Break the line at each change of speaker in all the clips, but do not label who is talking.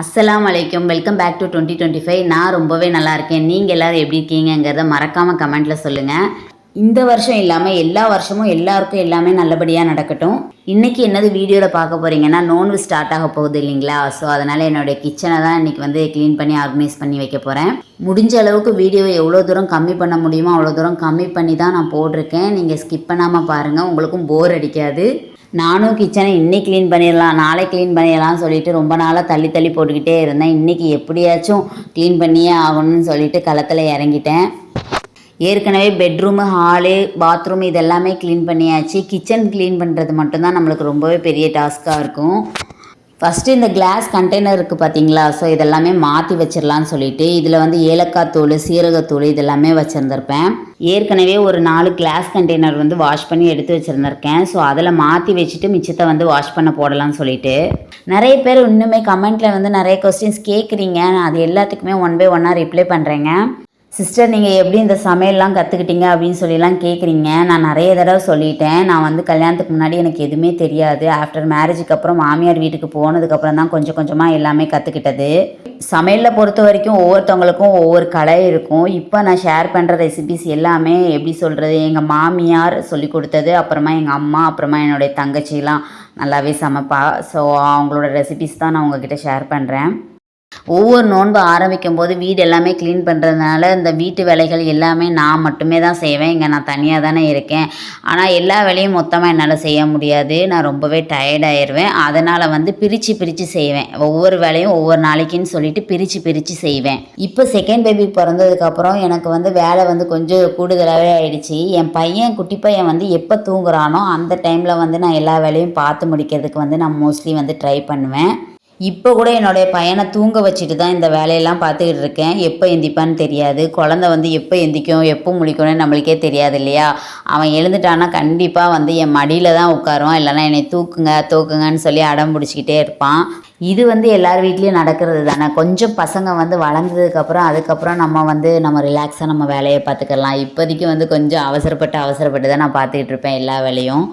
அஸ்லாம் அலைக்கும் welcome back to twenty twenty five நான் ரொம்பவே நல்லா இருக்கேன் நீங்கள் எல்லோரும் எப்படி இருக்கீங்கங்கிறத மறக்காமல் கமெண்ட்டில் சொல்லுங்கள் இந்த வருஷம் இல்லாமல் எல்லா வருஷமும் எல்லாருக்கும் எல்லாமே நல்லபடியாக நடக்கட்டும். இன்றைக்கி என்னது வீடியோவில் பார்க்க போகிறீங்கன்னா நோன்பு ஸ்டார்ட் ஆக போகுது இல்லைங்களா? ஸோ அதனால் என்னுடைய கிச்சனை தான் இன்றைக்கி வந்து க்ளீன் பண்ணி ஆர்கனைஸ் பண்ணி வைக்க போகிறேன் முடிஞ்ச அளவுக்கு வீடியோவை எவ்வளோ தூரம் கம்மி பண்ண முடியுமோ அவ்வளோ தூரம் கம்மி பண்ணி தான் நான் போட்டிருக்கேன். நீங்கள் ஸ்கிப் பண்ணாமல் பாருங்கள் உங்களுக்கும் போர் அடிக்காது. நானும் கிச்சனை இன்னைக்கு க்ளீன் பண்ணிடலாம் நாளை க்ளீன் பண்ணிடலாம்னு சொல்லிட்டு ரொம்ப நாளாக தள்ளி தள்ளி போட்டுக்கிட்டே இருந்தேன். இன்றைக்கி எப்படியாச்சும் க்ளீன் பண்ணியே ஆகணும்னு சொல்லிட்டு களத்தில் இறங்கிட்டேன். ஏற்கனவே பெட்ரூமு ஹாலு பாத்ரூம் இதெல்லாமே க்ளீன் பண்ணியாச்சு. கிச்சன் க்ளீன் பண்ணுறது மட்டும்தான் நம்மளுக்கு ரொம்பவே பெரிய டாஸ்க்காக இருக்கும். ஃபஸ்ட்டு இந்த கிளாஸ் கண்டெய்னர் இருக்குது பார்த்தீங்களா ஸோ இதெல்லாமே மாற்றி வச்சிடலான்னு சொல்லிட்டு இதில் வந்து ஏலக்காய் தூள் சீரகத்தூள் இதெல்லாமே வச்சுருந்துருப்பேன். ஏற்கனவே ஒரு நாலு கிளாஸ் கண்டெய்னர் வந்து வாஷ் பண்ணி எடுத்து வச்சுருந்துருக்கேன். ஸோ அதில் மாற்றி வச்சுட்டு மிச்சத்தை வந்து வாஷ் பண்ண போடலாம்னு சொல்லிட்டு. நிறைய பேர் இன்னுமே கமெண்ட்டில் வந்து நிறைய கொஸ்டின்ஸ் கேட்குறீங்க நான் அது எல்லாத்துக்குமே ஒன் பை ஒன்னாக ரிப்ளை பண்ணுறேங்க சிஸ்டர் நீங்கள் எப்படி இந்த சமையல்லாம் கற்றுக்கிட்டீங்க அப்படின்னு சொல்லிலாம் கேட்குறீங்க நான் நிறைய தடவை சொல்லிட்டேன். நான் வந்து கல்யாணத்துக்கு முன்னாடி எனக்கு எதுவுமே தெரியாது. ஆஃப்டர் மேரேஜுக்கு அப்புறம் மாமியார் வீட்டுக்கு போனதுக்கப்புறம் தான் கொஞ்சம் கொஞ்சமாக எல்லாமே கற்றுக்கிட்டது சமையலில் பொறுத்த வரைக்கும் ஒவ்வொருத்தவங்களுக்கும் ஒவ்வொரு கலை இருக்கும். இப்போ நான் ஷேர் பண்ணுற ரெசிபிஸ் எல்லாமே எப்படி சொல்கிறது எங்கள் மாமியார் சொல்லி கொடுத்தது அப்புறமா எங்கள் அம்மா அப்புறமா என்னுடைய தங்கச்சிலாம் நல்லாவே சமைப்பா. ஸோ அவங்களோட ரெசிபிஸ் தான் நான் உங்ககிட்ட ஷேர் பண்ணுறேன் ஒவ்வொரு நோன்பு ஆரம்பிக்கும் போது வீடு எல்லாமே க்ளீன் பண்ணுறதுனால இந்த வீட்டு வேலைகள் எல்லாமே நான் மட்டுமே தான் செய்வேன். இங்கே நான் தனியாக தானே இருக்கேன். ஆனால் எல்லா வேலையும் மொத்தமாக என்னால் செய்ய முடியாது. நான் ரொம்பவே டயர்டாயிருவேன் அதனால் வந்து பிரித்து பிரித்து செய்வேன். ஒவ்வொரு வேலையும் ஒவ்வொரு நாளைக்குன்னு சொல்லிட்டு பிரித்து பிரித்து செய்வேன். இப்போ செகண்ட் பேபி பிறந்ததுக்கப்புறம் எனக்கு வந்து வேலை வந்து கொஞ்சம் கூடுதலாகவே ஆயிடுச்சு. என் பையன் குட்டி பையன் வந்து எப்போ தூங்குறானோ அந்த டைமில் வந்து நான் எல்லா வேலையும் பார்த்து முடிக்கிறதுக்கு வந்து நான் மோஸ்ட்லி வந்து ட்ரை பண்ணுவேன். இப்போ கூட என்னுடைய பையனை தூங்க வச்சுட்டு தான் இந்த வேலையெல்லாம் பார்த்துக்கிட்டு இருக்கேன். எப்போ எந்திப்பான்னு தெரியாது. குழந்த வந்து எப்போ எந்திக்கும் எப்போ முழிக்கணும்னு நம்மளுக்கே தெரியாது இல்லையா? அவன் எழுந்துட்டான்னா கண்டிப்பாக வந்து என் மடியில் தான் உட்காருவான். இல்லைன்னா என்னை தூக்குங்க தூக்குங்கன்னு சொல்லி அடம் பிடிச்சிக்கிட்டே இருப்பான். இது வந்து எல்லார் வீட்லேயும் நடக்கிறது தானே கொஞ்சம் பசங்க வந்து வளர்ந்ததுக்கப்புறம் அதுக்கப்புறம் நம்ம வந்து நம்ம ரிலாக்ஸாக நம்ம வேலையை பார்த்துக்கலாம். இப்போதைக்கு வந்து கொஞ்சம் அவசரப்பட்டு அவசரப்பட்டு தான் நான் பார்த்துக்கிட்டு இருப்பேன் எல்லா வேலையும்.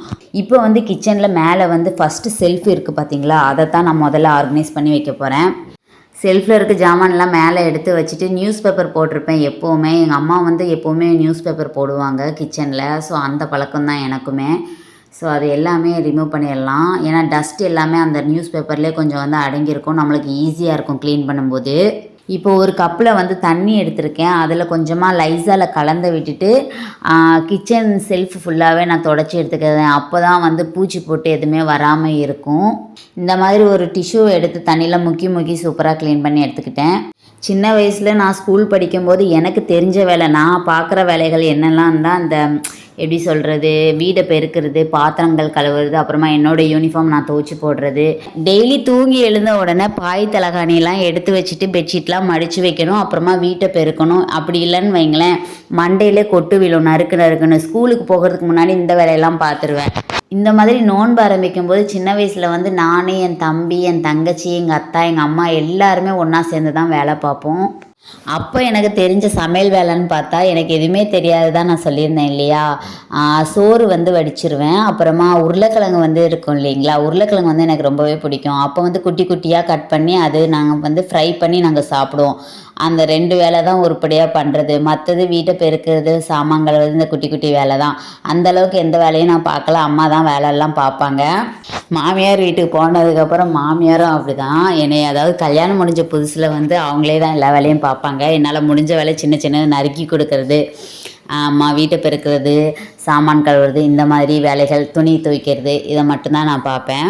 இப்போ வந்து கிச்சனில் மேலே வந்து ஃபஸ்ட்டு செல்ஃப் இருக்குது பார்த்தீங்களா? அதை தான் நான் முதல்ல ஆர்கனைஸ் பண்ணி வைக்க போகிறேன் செல்ஃபில் இருக்க ஜாமான்லாம் மேலே எடுத்து வச்சுட்டு நியூஸ் பேப்பர் போட்டிருப்பேன் எப்போவுமே. எங்கள் அம்மா வந்து எப்போவுமே நியூஸ் பேப்பர் போடுவாங்க கிச்சனில் ஸோ அந்த பழக்கம் தான் எனக்குமே. ஸோ அது எல்லாமே ரிமூவ் பண்ணிடலாம். ஏன்னா டஸ்ட் எல்லாமே அந்த நியூஸ் பேப்பர்லேயே கொஞ்சம் வந்து அடங்கியிருக்கும். நம்மளுக்கு ஈஸியாக இருக்கும் க்ளீன் பண்ணும்போது. இப்போ ஒரு கப்பில் வந்து தண்ணி எடுத்திருக்கேன். அதில் கொஞ்சமாக லைஸால் கலந்து விட்டுட்டு கிச்சன் செல்ஃப் ஃபுல்லாகவே நான் தொடச்சி எடுத்துக்கிறேன். அப்போ தான் வந்து பூச்சி போட்டு எதுவுமே வராமல் இருக்கும். இந்த மாதிரி ஒரு டிஷ்யூ எடுத்து தண்ணியில் முக்கி முக்கி சூப்பராக க்ளீன் பண்ணி எடுத்துக்கிட்டேன். சின்ன வயசில் நான் ஸ்கூல் படிக்கும்போது எனக்கு தெரிஞ்ச வேலை நான் பார்க்குற வேலைகள் என்னெல்லாம் தான் அந்த எப்படி சொல்கிறது வீடை பெருக்கிறது பாத்திரங்கள் கழுவுறது அப்புறமா என்னோடய யூனிஃபார்ம் நான் துவச்சி போடுறது. டெய்லி தூங்கி எழுந்த உடனே பாய் தலகாணியெல்லாம் எடுத்து வச்சுட்டு பெட்ஷீட்லாம் மடித்து வைக்கணும் அப்புறமா வீட்டை பெருக்கணும். அப்படி இல்லைன்னு வைங்களேன் மண்டையிலே கொட்டு விழும் நறுக்கு நறுக்குன்னு ஸ்கூலுக்கு போகிறதுக்கு முன்னாடி இந்த வேலையெல்லாம் பார்த்துருவேன் இந்த மாதிரி நோன்பு ஆரம்பிக்கும் போது சின்ன வயசில் வந்து நான் என் தம்பி என் தங்கச்சி எங்கள் அத்தா எங்கள் அம்மா எல்லாருமே ஒன்றா சேர்ந்து தான் வேலை பார்ப்போம். அப்போ எனக்கு தெரிஞ்ச சமையல் வேலைன்னு பார்த்தா எனக்கு எதுவுமே தெரியாது தான் நான் சொல்லியிருந்தேன் இல்லையா? சோறு வந்து வடிச்சிருவேன். அப்புறமா உருளைக்கிழங்கு வந்து இருக்கும் இல்லைங்களா? உருளைக்கிழங்கு வந்து எனக்கு ரொம்பவே பிடிக்கும். அப்போ வந்து குட்டி குட்டியாக கட் பண்ணி அது நாங்கள் வந்து ஃப்ரை பண்ணி நாங்கள் சாப்பிடுவோம். அந்த ரெண்டு வேலை தான் உருப்படியாக பண்ணுறது மற்றது வீட்டை பெருக்கிறது சாமான்கள் இந்த குட்டி குட்டி வேலை தான். அந்தளவுக்கு எந்த வேலையும் நான் பார்க்கல. அம்மா தான் வேலையெல்லாம் பார்ப்பாங்க. மாமியார் வீட்டுக்கு போனதுக்கப்புறம் மாமியாரும் அப்படி தான் என்னை அதாவது கல்யாணம் முடிஞ்ச புதுசில் வந்து அவங்களே தான் எல்லா வேலையும் பார்ப்பாங்க. என்னால் முடிஞ்ச வேலை சின்ன சின்ன நறுக்கி கொடுக்கறது அம்மா வீட்டை பெருக்கிறது சாமான் கழுவுறது இந்த மாதிரி வேலைகள் துணி துவைக்கிறது இதை மட்டும்தான் நான் பார்ப்பேன்.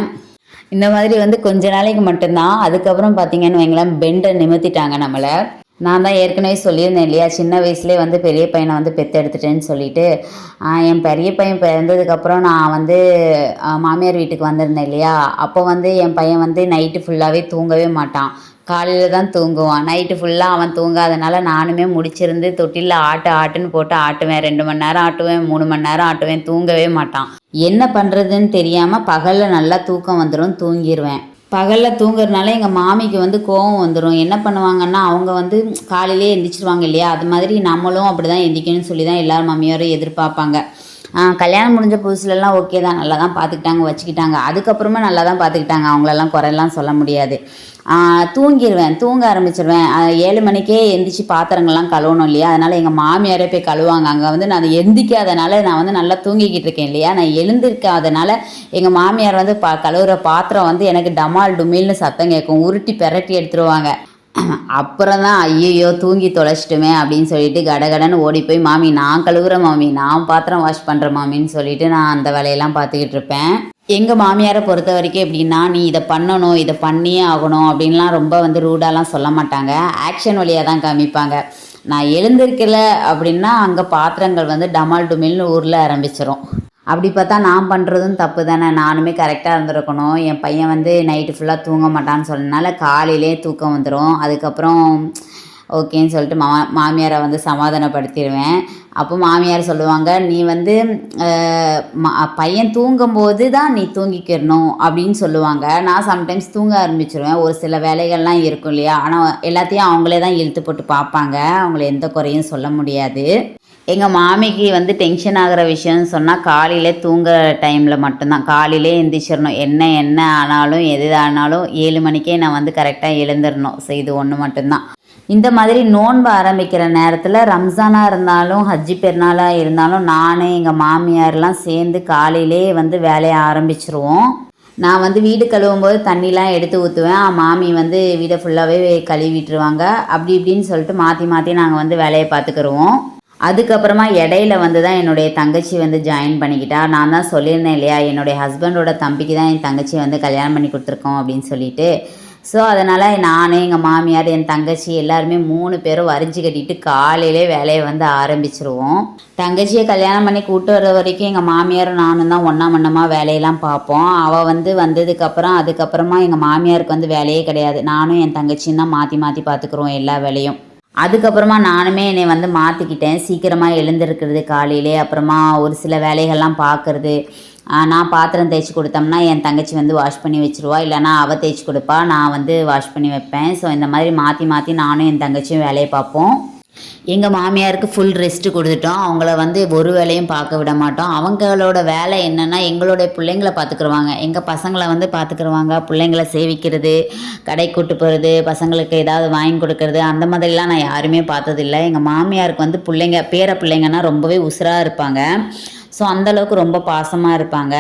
இந்த மாதிரி வந்து கொஞ்ச நாளைக்கு மட்டும்தான். அதுக்கப்புறம் பார்த்தீங்கன்னு வைங்களேன் பெண்டை நிமித்திட்டாங்க நம்மளை. நான் தான் ஏற்கனவே சொல்லியிருந்தேன் இல்லையா? சின்ன வயசுலேயே வந்து பெரிய பையனை வந்து பெற்றெடுத்துட்டேன்னு சொல்லிட்டு. என் பெரிய பையன் பிறந்ததுக்கப்புறம் நான் வந்து மாமியார் வீட்டுக்கு வந்திருந்தேன் இல்லையா? அப்போ வந்து என் பையன் வந்து நைட்டு ஃபுல்லாகவே தூங்கவே மாட்டான். காலையில் தான் தூங்குவான். நைட்டு ஃபுல்லாக அவன் தூங்காதனால நானுமே முடிச்சிருந்து தொட்டிலில் ஆட்டு ஆட்டுன்னு போட்டு ஆட்டுவேன். ரெண்டு மணி நேரம் ஆட்டுவேன் மூணு மணி நேரம் ஆட்டுவேன் தூங்கவே மாட்டான். என்ன பண்ணுறதுன்னு தெரியாமல் பகலில் நல்லா தூக்கம் வந்துடும் தூங்கிடுவேன் பகலில் தூங்குறதுனால எங்கள் மாமிக்கு வந்து கோவம் வந்துடும் என்ன பண்ணுவாங்கன்னா அவங்க வந்து காலையிலே எந்திரிச்சிருவாங்க இல்லையா? அது மாதிரி நம்மளும் அப்படி தான் எந்திக்கணும்னு சொல்லி தான் எல்லோரும் மாமியாரும் எதிர்பார்ப்பாங்க. கல்யாணம் முடிஞ்ச புதுசுலலாம் ஓகே தான். நல்லா தான் பார்த்துக்கிட்டாங்க வச்சுக்கிட்டாங்க. அதுக்கப்புறமா நல்லா தான் பார்த்துக்கிட்டாங்க அவங்களெல்லாம் குறையெல்லாம் சொல்ல முடியாது. தூங்கிடுவேன் தூங்க ஆரம்பிச்சிருவேன். ஏழு மணிக்கே எந்திரிச்சு பாத்திரங்கள்லாம் கழுவணும் இல்லையா? அதனால் எங்கள் மாமியாரே போய் கழுவாங்க. அங்கே வந்து நான் எந்திக்காதனால நான் வந்து நல்லா தூங்கிக்கிட்டு இருக்கேன் இல்லையா? நான் எழுந்திருக்காதனால எங்கள் மாமியார் வந்து பா கழுவுற பாத்திரம் வந்து எனக்கு டமால் டுமில்னு சத்தம் கேட்கும். உருட்டி பெரட்டி எடுத்துருவாங்க. அப்புறம் தான் ஐயையோ தூங்கி தொலைச்சிட்டுமே அப்படின்னு சொல்லிட்டு கடகடன்னு ஓடி போய் மாமி நான் கழுவுற மாமி. நான் பாத்திரம் வாஷ் பண்ணுறேன் மாமின்னு சொல்லிட்டு நான் அந்த வேலையெல்லாம் பார்த்துக்கிட்டு இருப்பேன். எங்கள் மாமியாரை பொறுத்த வரைக்கும் எப்படின்னா நீ இதை பண்ணணும் இதை பண்ணியே ஆகணும் அப்படின்லாம் ரொம்ப வந்து ரூடாலாம் சொல்ல மாட்டாங்க. ஆக்ஷன் வழியாக தான் காமிப்பாங்க. நான் எழுந்திருக்கல அப்படின்னா அங்கே பாத்திரங்கள் வந்து டமால் டுமில்னு ஊரில் ஆரம்பிச்சிரும். அப்படி பார்த்தா நான் பண்ணுறதும் தப்பு தானே நானுமே கரெக்டாக இருந்திருக்கணும். என் பையன் வந்து நைட்டு ஃபுல்லாக தூங்க மாட்டான்னு சொன்னனால காலையிலே தூக்கம் வந்துடும் அதுக்கப்புறம் ஓகேன்னு சொல்லிட்டு மா மாமியாரை வந்து சமாதானப்படுத்திடுவேன் அப்போ மாமியார் சொல்லுவாங்க நீ வந்து ம- பையன் தூங்கும்போது தான் நீ தூங்கிக்கிறணும் அப்படின்னு சொல்லுவாங்க. நான் சம்டைம்ஸ் தூங்க ஆரம்பிச்சிருவேன். ஒரு சில வேலைகள்லாம் இருக்கும் இல்லையா? ஆனால் எல்லாத்தையும் அவங்களே தான் இழுத்து போட்டு பார்ப்பாங்க. அவங்கள எந்த குறையும் சொல்ல முடியாது. எங்கள் மாமிக்கு வந்து டென்ஷன் ஆகிற விஷயம்னு சொன்னால் காலையில் தூங்குற டைமில் மட்டும்தான். காலையிலே எந்திரிச்சிடணும் என்ன என்ன ஆனாலும் எது ஆனாலும் ஏழு மணிக்கே நான் வந்து கரெக்டாக எழுந்துடணும் ஸோ இது ஒன்று மட்டும்தான். இந்த மாதிரி நோன்பு ஆரம்பிக்கிற நேரத்தில் ரம்ஜானாக இருந்தாலும் ஹஜ்ஜி பெருநாளாக இருந்தாலும் நான் எங்கள் மாமியார்லாம் சேர்ந்து காலையிலே வந்து வேலையை ஆரம்பிச்சிருவோம். நான் வந்து வீடு கழுவும் போது தண்ணிலாம் எடுத்து ஊற்றுவேன் மாமி வந்து வீடை ஃபுல்லாகவே கழுவிட்டுருவாங்க. அப்படி இப்படின்னு சொல்லிட்டு மாற்றி மாற்றி நாங்கள் வந்து வேலையை பார்த்துக்கிருவோம். அதுக்கப்புறமா இடையில வந்து தான் என்னுடைய தங்கச்சி வந்து ஜாயின் பண்ணிக்கிட்டா. நான் தான் சொல்லியிருந்தேன் இல்லையா என்னுடைய ஹஸ்பண்டோட தம்பிக்கு தான் என் தங்கச்சி வந்து கல்யாணம் பண்ணி கொடுத்துருக்கோம் அப்படின்னு சொல்லிட்டு. ஸோ அதனால் நான் எங்கள் மாமியார் என் தங்கச்சி எல்லாருமே மூணு பேரும் வரிஞ்சு கட்டிட்டு காலையிலே வேலையை வந்து ஆரம்பிச்சிருவோம். தங்கச்சியை கல்யாணம் பண்ணி கூப்பிட்டு வர வரைக்கும் எங்கள் மாமியாரும் நானும் தான் ஒன்றா மண்ணமாக வேலையெல்லாம் பார்ப்போம். அவள் வந்து வந்ததுக்கப்புறம் அதுக்கப்புறமா எங்கள் மாமியாருக்கு வந்து வேலையே கிடையாது. நானும் என் தங்கச்சியும் தான் மாற்றி மாற்றி பார்த்துக்குறோம் எல்லா வேலையும். அதுக்கப்புறமா நானுமே என்னை வந்து மாற்றிக்கிட்டேன் சீக்கிரமாக எழுந்திருக்கிறது காலையிலே அப்புறமா ஒரு சில வேலைகள்லாம் பார்க்குறது நான் பாத்திரம் தேய்ச்சி கொடுத்தோம்னா என் தங்கச்சி வந்து வாஷ் பண்ணி வச்சுருவா. இல்லைனா அவள் தேய்ச்சி கொடுப்பா. நான் வந்து வாஷ் பண்ணி வைப்பேன். ஸோ இந்த மாதிரி மாற்றி மாற்றி நானும் என் தங்கச்சியும் வேலையை பார்ப்போம். எங்கள் மாமியாருக்கு ஃபுல் ரெஸ்ட் கொடுத்துட்டோம். அவங்கள வந்து ஒரு வேலையும் பார்க்க விட மாட்டோம். அவங்களோட வேலை என்னென்னா எங்களுடைய பிள்ளைங்கள பார்த்துக்குருவாங்க. எங்கள் பசங்களை வந்து பார்த்துக்குருவாங்க. பிள்ளைங்கள சேவிக்கிறது கடை கூட்டு போகிறது பசங்களுக்கு ஏதாவது வாங்கி கொடுக்கறது அந்த மாதிரிலாம் நான் யாருமே பார்த்ததில்ல. எங்கள் மாமியாருக்கு வந்து பிள்ளைங்க பேர பிள்ளைங்கன்னா ரொம்பவே உசுராக இருப்பாங்க. ஸோ அந்தளவுக்கு ரொம்ப பாசமாக இருப்பாங்க.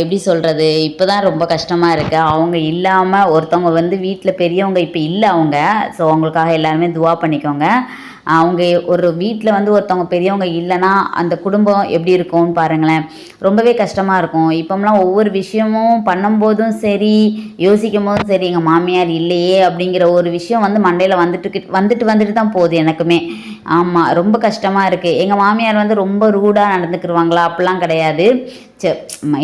எப்படி சொல்கிறது இப்போ தான் ரொம்ப கஷ்டமாக இருக்குது அவங்க இல்லாமல் ஒருத்தவங்க வந்து வீட்டில் பெரியவங்க இப்போ இல்லை அவங்க. ஸோ அவங்களுக்காக எல்லாருமே துவா பண்ணிக்கோங்க. அவங்க ஒரு வீட்டில் வந்து ஒருத்தவங்க பெரியவங்க இல்லைன்னா அந்த குடும்பம் எப்படி இருக்கும்னு பாருங்களேன். ரொம்பவே கஷ்டமாக இருக்கும். இப்போம்லாம் ஒவ்வொரு விஷயமும் பண்ணும்போதும் சரி யோசிக்கும் போதும் சரி எங்கள் மாமியார் இல்லையே அப்படிங்கிற ஒரு விஷயம் வந்து மண்டையில் வந்துட்டு வந்துட்டு வந்துட்டு தான் போகுது எனக்குமே. ஆமாம் ரொம்ப கஷ்டமாக இருக்குது எங்கள் மாமியார் வந்து ரொம்ப ரூடாக நடந்துக்கிடுவாங்களா அப்படிலாம் கிடையாது. சே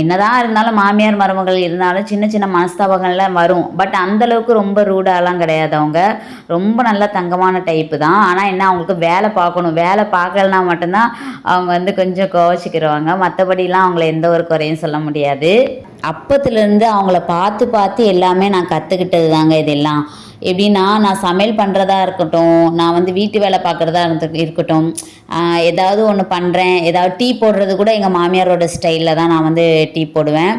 என்னதான் இருந்தாலும் மாமியார் மருமகள் இருந்தாலும் சின்ன சின்ன மனஸ்தாபங்கள்லாம் வரும். பட் அந்தளவுக்கு ரொம்ப ரூடாலாம் கிடையாது அவங்க. ரொம்ப நல்ல தங்கமான டைப்பு தான். ஆனால் என்ன அவங்களுக்கு வேலை பார்க்கணும். வேலை பார்க்கலனா மட்டும்தான் அவங்க வந்து கொஞ்சம் கோவச்சிக்கிறவங்க மற்றபடிலாம் அவங்கள எந்த ஒரு குறையும் சொல்ல முடியாது. அப்பத்துலேருந்து அவங்கள பார்த்து பார்த்து எல்லாமே நான் கற்றுக்கிட்டது தாங்க இதெல்லாம். எப்படின்னா நான் சமையல் பண்ணுறதா இருக்கட்டும் நான் வந்து வீட்டு வேலை பார்க்குறதா இருந்து இருக்கட்டும் ஏதாவது ஒன்று பண்ணுறேன் ஏதாவது டீ போடுறது கூட எங்கள் மாமியாரோட ஸ்டைலில் தான் நான் வந்து டீ போடுவேன்.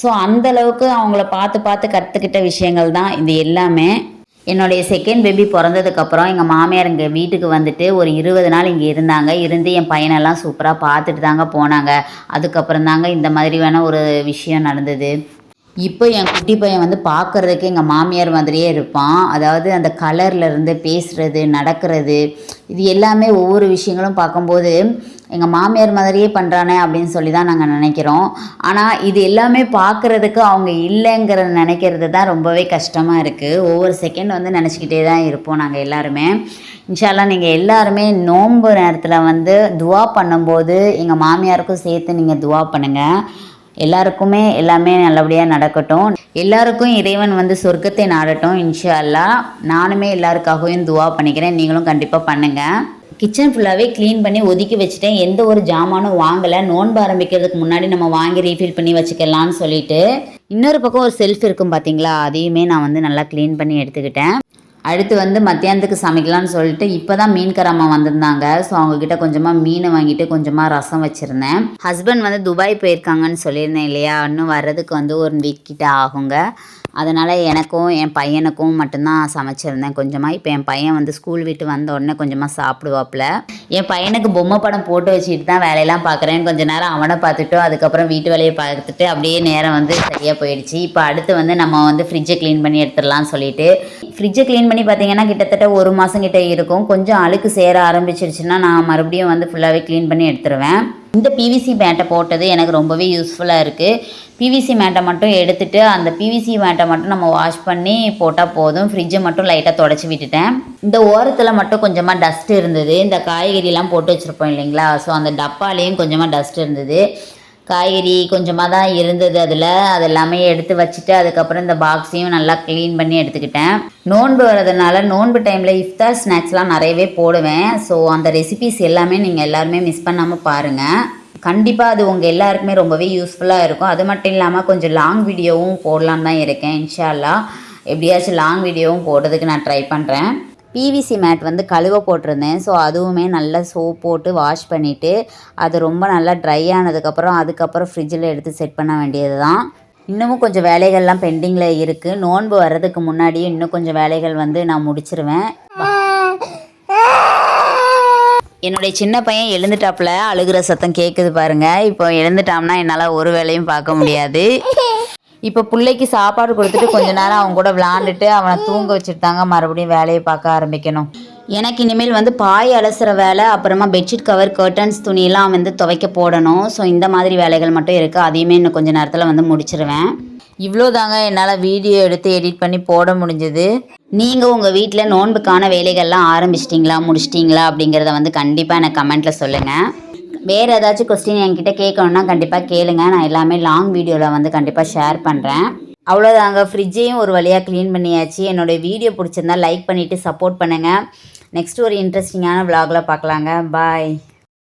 ஸோ அந்தளவுக்கு அவங்கள பார்த்து பார்த்து கற்றுக்கிட்ட விஷயங்கள் தான் இது எல்லாமே. என்னுடைய செகண்ட் பேபி பிறந்ததுக்கப்புறம் எங்கள் மாமியார் இங்கே வீட்டுக்கு வந்துட்டு ஒரு இருபது நாள் இங்கே இருந்தாங்க. இருந்து என் பையனெல்லாம் சூப்பராக பார்த்துட்டு தாங்க போனாங்க. அதுக்கப்புறம் தாங்க இந்த மாதிரி வேணால் ஒரு விஷயம் நடந்தது. இப்போ என் குட்டி பையன் வந்து பார்க்கறதுக்கு எங்கள் மாமியார் மாதிரியே இருப்பான். அதாவது அந்த கலரில் இருந்து பேசுகிறது நடக்கிறது இது எல்லாமே ஒவ்வொரு விஷயங்களும் பார்க்கும்போது எங்கள் மாமியார் மாதிரியே பண்ணுறானே அப்படின்னு சொல்லி தான் நாங்கள் நினைக்கிறோம். ஆனால் இது எல்லாமே பார்க்குறதுக்கு அவங்க இல்லைங்கிறத நினைக்கிறது தான் ரொம்பவே கஷ்டமாக இருக்குது ஒவ்வொரு செகண்ட் வந்து நினச்சிக்கிட்டே தான் இருப்போம் நாங்கள் எல்லாருமே. இன்ஷால்லா நீங்கள் எல்லாருமே நோன்பு நேரத்தில் வந்து துவா பண்ணும்போது எங்கள் மாமியாருக்கும் சேர்த்து நீங்கள் துவா பண்ணுங்கள் எல்லாருக்குமே எல்லாமே நல்லபடியாக நடக்கட்டும். எல்லாருக்கும் இறைவன் வந்து சொர்க்கத்தை நாடட்டும் இன்ஷா அல்லா நானுமே எல்லாருக்காகவும் துவா பண்ணிக்கிறேன். நீங்களும் கண்டிப்பாக பண்ணுங்கள் கிச்சன் ஃபுல்லாகவே க்ளீன் பண்ணி ஒதுக்கி வச்சுட்டேன். எந்த ஒரு ஜாமானும் வாங்கலை. நோன்பு ஆரம்பிக்கிறதுக்கு முன்னாடி நம்ம வாங்கி ரீஃபில் பண்ணி வச்சுக்கலாம்னு சொல்லிட்டு. இன்னொரு பக்கம் ஒரு செல்ஃப் இருக்கும் பார்த்தீங்களா அதையுமே நான் வந்து நல்லா க்ளீன் பண்ணி எடுத்துக்கிட்டேன். அடுத்து வந்து மத்தியானத்துக்கு சமைக்கலான்னு சொல்லிட்டு இப்போ தான் மீன்காரம்மா வந்திருந்தாங்க. ஸோ அவங்கக்கிட்ட கொஞ்சமாக மீனை வாங்கிட்டு கொஞ்சமாக ரசம் வச்சுருந்தேன். ஹஸ்பண்ட் வந்து துபாய் போயிருக்காங்கன்னு சொல்லியிருந்தேன் இல்லையா? இன்னும் வர்றதுக்கு வந்து ஒரு வீக் கிட்ட ஆகுங்க. அதனால் எனக்கும் என் பையனுக்கும் மட்டும்தான் சமைச்சிருந்தேன் கொஞ்சமாக இப்போ என் பையன் வந்து ஸ்கூல் விட்டு வந்த உடனே கொஞ்சமாக சாப்பிடுவாப்புல. என் பையனுக்கு பொம்மை படம் போட்டு வச்சுட்டு தான் வேலையெல்லாம் பார்க்குறேன் கொஞ்ச நேரம் அவனை பார்த்துட்டு அதுக்கப்புறம் வீட்டு வேலையை பார்த்துட்டு அப்படியே நேரம் வந்து சரியாக போயிடுச்சு. இப்போ அடுத்து வந்து நம்ம வந்து ஃப்ரிட்ஜை க்ளீன் பண்ணி எடுத்துடலாம்னு சொல்லிட்டு. ஃப்ரிட்ஜை க்ளீன் பண்ணி பார்த்தீங்கன்னா கிட்டத்தட்ட ஒரு மாதம் கிட்டே இருக்கும். கொஞ்சம் அழுக்கு சேர ஆரம்பிச்சிருச்சுன்னா நான் மறுபடியும் வந்து ஃபுல்லாகவே க்ளீன் பண்ணி எடுத்துருவேன். இந்த பிவிசி மேட்டை போட்டது எனக்கு ரொம்பவே யூஸ்ஃபுல்லாக இருக்குது பிவிசி மேட்டை மட்டும் எடுத்துட்டு அந்த பிவிசி மேட்டை மட்டும் நம்ம வாஷ் பண்ணி போட்டால் போதும். ஃப்ரிட்ஜை மட்டும் லைட்டாக தொடச்சி விட்டுட்டேன். இந்த ஓரத்தில் மட்டும் கொஞ்சமாக டஸ்ட் இருந்தது. இந்த காய்கறிலாம் போட்டு வச்சுருப்போம் இல்லைங்களா? ஸோ அந்த டப்பாலேயும் கொஞ்சமாக டஸ்ட் இருந்தது. காய்கறி கொஞ்சமாக தான் இருந்தது அதில். அது எல்லாமே எடுத்து வச்சுட்டு அதுக்கப்புறம் இந்த பாக்ஸையும் நல்லா க்ளீன் பண்ணி எடுத்துக்கிட்டேன். நோன்பு வரதுனால நோன்பு டைமில் இஃப்தார் ஸ்நாக்ஸ்லாம் நிறையவே போடுவேன். ஸோ அந்த ரெசிபிஸ் எல்லாமே நீங்கள் எல்லாருமே மிஸ் பண்ணாமல் பாருங்கள் கண்டிப்பாக அது உங்கள் எல்லாருக்குமே ரொம்பவே யூஸ்ஃபுல்லாக இருக்கும். அது மட்டும் இல்லாமல் கொஞ்சம் லாங் வீடியோவும் போடலான்னு தான் இருக்கேன் இன்ஷால்லா எப்படியாச்சும் லாங் வீடியோவும் போடுறதுக்கு நான் ட்ரை பண்ணுறேன் பிவிசி மேட் வந்து கழுவ போட்டிருந்தேன். ஸோ அதுவுமே நல்லா சோப் போட்டு வாஷ் பண்ணிவிட்டு அது ரொம்ப நல்லா ட்ரை ஆனதுக்கப்புறம் அதுக்கப்புறம் ஃப்ரிட்ஜில் எடுத்து செட் பண்ண வேண்டியது தான் இன்னமும் கொஞ்சம் வேலைகள்லாம் பெண்டிங்கில் இருக்குது நோன்பு வர்றதுக்கு முன்னாடியே இன்னும் கொஞ்சம் வேலைகள் வந்து நான் முடிச்சிருவேன். என்னுடைய சின்ன பையன் எழுந்துட்டாப்புல அழுகிற சத்தம் கேட்குது பாருங்கள் இப்போ எழுந்துட்டாம்னா என்னால் ஒரு வேலையும் பார்க்க முடியாது. இப்போ பிள்ளைக்கு சாப்பாடு கொடுத்துட்டு கொஞ்ச நேரம் அவங்க கூட விளாண்டுட்டு அவனை தூங்க வச்சுட்டாங்க மறுபடியும் வேலையை பார்க்க ஆரம்பிக்கணும். எனக்கு இனிமேல் வந்து பாய் அலசுற வேலை அப்புறமா பெட்ஷீட் கவர் கர்டன்ஸ் துணியெல்லாம் வந்து துவைக்க போடணும். ஸோ இந்த மாதிரி வேலைகள் மட்டும் இருக்குது அதையுமே இன்னும் கொஞ்சம் நேரத்தில் வந்து முடிச்சிருவேன். இவ்வளோ தாங்க என்னால் வீடியோ எடுத்து எடிட் பண்ணி போட முடிஞ்சது. நீங்கள் உங்கள் வீட்டில் நோன்புக்கான வேலைகள்லாம் ஆரம்பிச்சிட்டிங்களா முடிச்சிட்டிங்களா அப்படிங்கிறத வந்து கண்டிப்பாக எனக்கு கமெண்ட்டில் சொல்லுங்கள் வேறு ஏதாச்சும் கொஸ்டின் என்கிட்ட கேட்கணுன்னா கண்டிப்பாக கேளுங்க. நான் எல்லாமே லாங் வீடியோவில் வந்து கண்டிப்பாக ஷேர் பண்ணுறேன் அவ்வளோதாங்க ஃப்ரிட்ஜையும் ஒரு வழியாக க்ளீன் பண்ணியாச்சு. என்னோட வீடியோ பிடிச்சிருந்தா லைக் பண்ணிவிட்டு சப்போர்ட் பண்ணுங்கள் நெக்ஸ்ட் ஒரு இன்ட்ரெஸ்டிங்கான விலாகில் பார்க்கலாங்க. பாய்